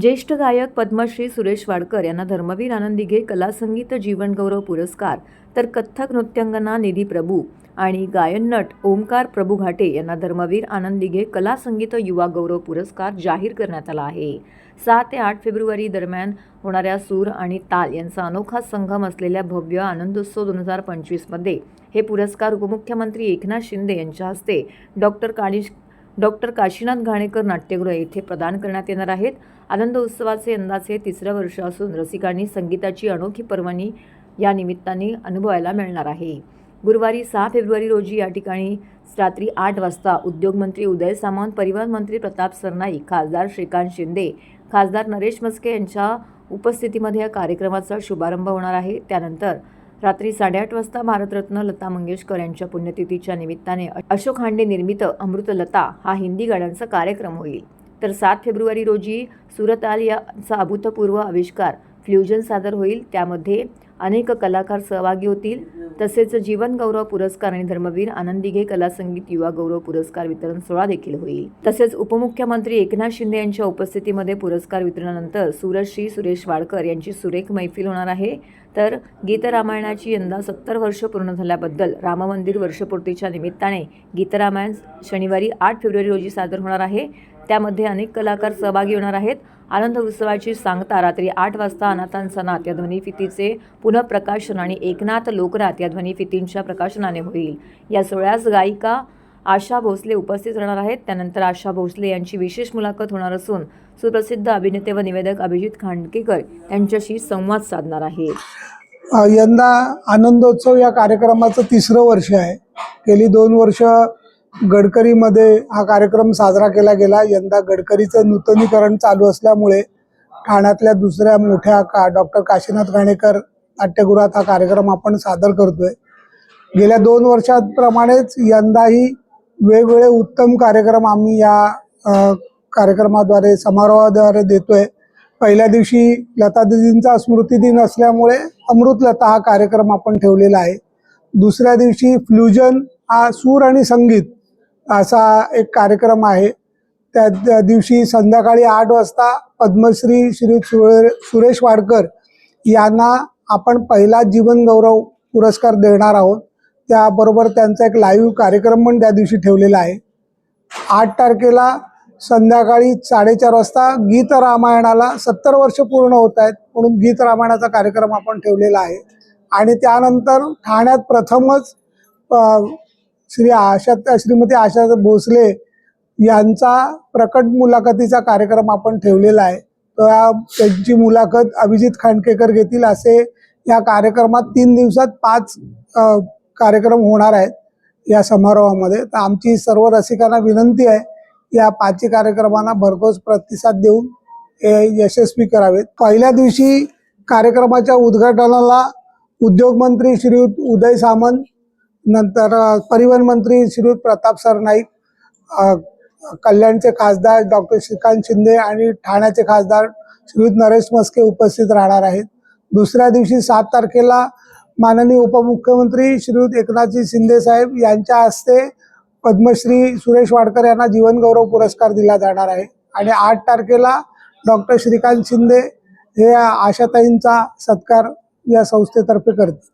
ज्येष्ठ गायक पद्मश्री सुरेश वाडकर यांना धर्मवीर आनंदिघे कला संगीत जीवनगौरव पुरस्कार तर कथ्थक नृत्यांगना निधी प्रभू आणि गायन नट ओमकार प्रभू घाटे यांना धर्मवीर आनंदिघे कला संगीत युवा गौरव पुरस्कार जाहीर करण्यात आला आहे. सहा ते आठ फेब्रुवारी दरम्यान होणाऱ्या सूर आणि ताल यांचा अनोखा संगम असलेल्या भव्य आनंदोत्सव दोन हजार पंचवीसमध्ये हे पुरस्कार उपमुख्यमंत्री एकनाथ शिंदे यांच्या हस्ते डॉक्टर कानिश डॉक्टर काशीनाथ घाणेकर नाट्यगृह येथे प्रदान करण्यात येणार आहेत. आनंद उत्सवाचे यंदाचे तिसरं वर्ष असून रसिकांनी संगीताची अनोखी पर्वणी या निमित्ताने अनुभवायला मिळणार आहे. गुरुवारी सहा फेब्रुवारी रोजी या ठिकाणी रात्री आठ वाजता उद्योगमंत्री उदय सामंत परिवहन मंत्री प्रताप सरनाईक खासदार श्रीकांत शिंदे खासदार नरेश मस्के यांच्या उपस्थितीमध्ये या कार्यक्रमाचा शुभारंभ होणार आहे. त्यानंतर रात्री साडेआठ वाजता भारतरत्न लता मंगेशकर यांच्या पुण्यतिथीच्या निमित्ताने अशोक हांडे निर्मित अमृतलता हा हिंदी गाण्यांचा कार्यक्रम होईल. तर सात फेब्रुवारी रोजी सुरताल याचा अभूतपूर्व आविष्कार फ्ल्युजन सादर होईल. त्यामध्ये अनेक कलाकार सहभागी होतील. तसेच जीवन गौरव पुरस्कार आणि धर्मवीर आनंदिगे कला संगीत युवा गौरव पुरस्कार वितरण सोहळा देखील होईल. तसेच उपमुख्यमंत्री एकनाथ शिंदे यांच्या उपस्थितीमध्ये पुरस्कार वितरणानंतर सुरश्री सुरेश वाडकर यांची सुरेख मैफिल होणार आहे. तर गीतरामायणाची यंदा सत्तर वर्ष पूर्ण झाल्याबद्दल राममंदिर वर्षपूर्तीच्या निमित्ताने गीतरामायण शनिवारी आठ फेब्रुवारी रोजी सादर होणार आहे. त्यामध्ये अनेक कलाकार सहभागी होणार आहेत. आनंद उत्सवाची सांगता रात्री आठ वाजता अनाथांचा नाथ या ध्वनिफितीचे पुनःप्रकाशन आणि एकनाथ लोकनाथ या ध्वनिफितींच्या प्रकाशनाने होईल. या सोहळ्यास गायिका आशा भोसले उपस्थित राहणार आहेत. त्यानंतर आशा भोसले यांची विशेष मुलाखत होणार असून सुप्रसिद्ध अभिनेते व निवेदक अभिजित खांडकेकर यांच्याशी संवाद साधणार आहे यंदा आनंदोत्सव या कार्यक्रमाचं तिसरं वर्ष आहे. गेली दोन वर्ष गडकरीमध्ये हा कार्यक्रम साजरा केला गेला. यंदा गडकरीचं नूतनीकरण चालू असल्यामुळे ठाण्यातल्या दुसऱ्या मोठ्या का डॉक्टर काशीनाथ घाणेकर नाट्यगृहात हा कार्यक्रम आपण सादर करतोय. गेल्या दोन वर्षांप्रमाणेच यंदाही वेगवेगळे उत्तम कार्यक्रम आम्ही या कार्यक्रमाद्वारे समारोहाद्वारे देतोय. पहिल्या दिवशी लता दिदींचा स्मृती दिन असल्यामुळे अमृतलता हा कार्यक्रम आपण ठेवलेला आहे. दुसऱ्या दिवशी फ्ल्युजन हा सूर आणि संगीत असा एक कार्यक्रम आहे. त्या दिवशी संध्याकाळी आठ वाजता पद्मश्री श्री सुरे सुरेश वाडकर यांना आपण पहिला जीवन गौरव पुरस्कार देणार आहोत. त्याबरोबर त्यांचा एक लाईव्ह कार्यक्रम पण त्या दिवशी ठेवलेला आहे. आठ तारखेला संध्याकाळी साडेचार वाजता गीत रामायणाला सत्तर वर्ष पूर्ण होत आहेत म्हणून गीत रामायणाचा कार्यक्रम आपण ठेवलेला आहे. आणि त्यानंतर ठाण्यात प्रथमच श्री आशा श्रीमती आशा भोसले यांचा प्रकट मुलाखतीचा कार्यक्रम आपण ठेवलेला आहे. त्या त्यांची मुलाखत अभिजित खांडकेकर घेतील असे या कार्यक्रमात तीन दिवसात पाच कार्यक्रम होणार आहेत या समारोहामध्ये. तर आमची सर्व रसिकांना विनंती आहे या पाचही कार्यक्रमांना भरघोस प्रतिसाद देऊन हे यशस्वी करावेत. पहिल्या दिवशी कार्यक्रमाच्या उद्घाटनाला उद्योगमंत्री श्रीयुत उदय सामंत नंतर परिवहन मंत्री श्रीयुत प्रताप सरनाईक कल्याणचे खासदार डॉक्टर श्रीकांत शिंदे आणि ठाण्याचे खासदार श्रीयुत नरेश मस्के उपस्थित राहणार आहेत. दुसऱ्या दिवशी सात तारखेला माननीय उपमुख्यमंत्री श्रीयुत एकनाथजी शिंदे साहेब यांच्या हस्ते पद्मश्री सुरेश वाडकर यांना जीवनगौरव पुरस्कार दिला जाणार आहे. आणि आठ तारखेला डॉक्टर श्रीकांत शिंदे हे आशाताईंचा सत्कार या संस्थेतर्फे करतील.